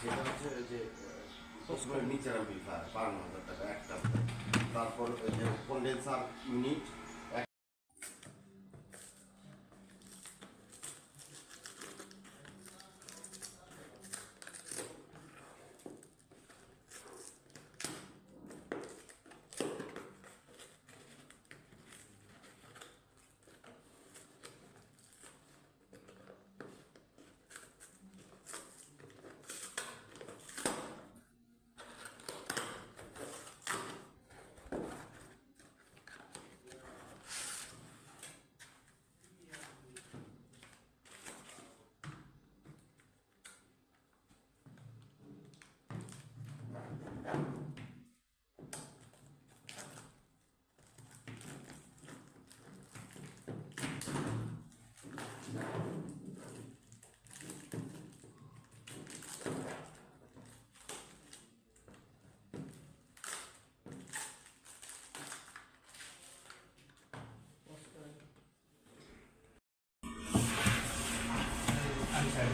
সেটা হচ্ছে যে নিচের অ্যাম্পলিফায়ার বান্ন হাজার টাকা একটা তারপর কন্ডেন্সার ইউনিট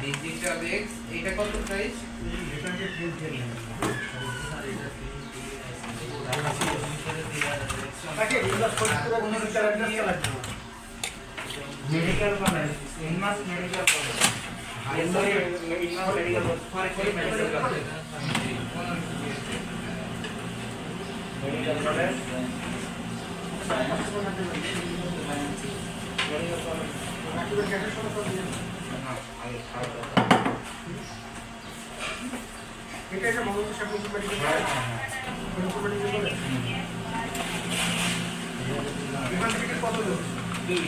ডিজিটাল এক্স এটা কত প্রাইস মেডিকেল কলেজ ইনমাস মেডিকেল মেডিকেল সামনে medical college Mangalpur medical college এখান থেকে কত দূর তিন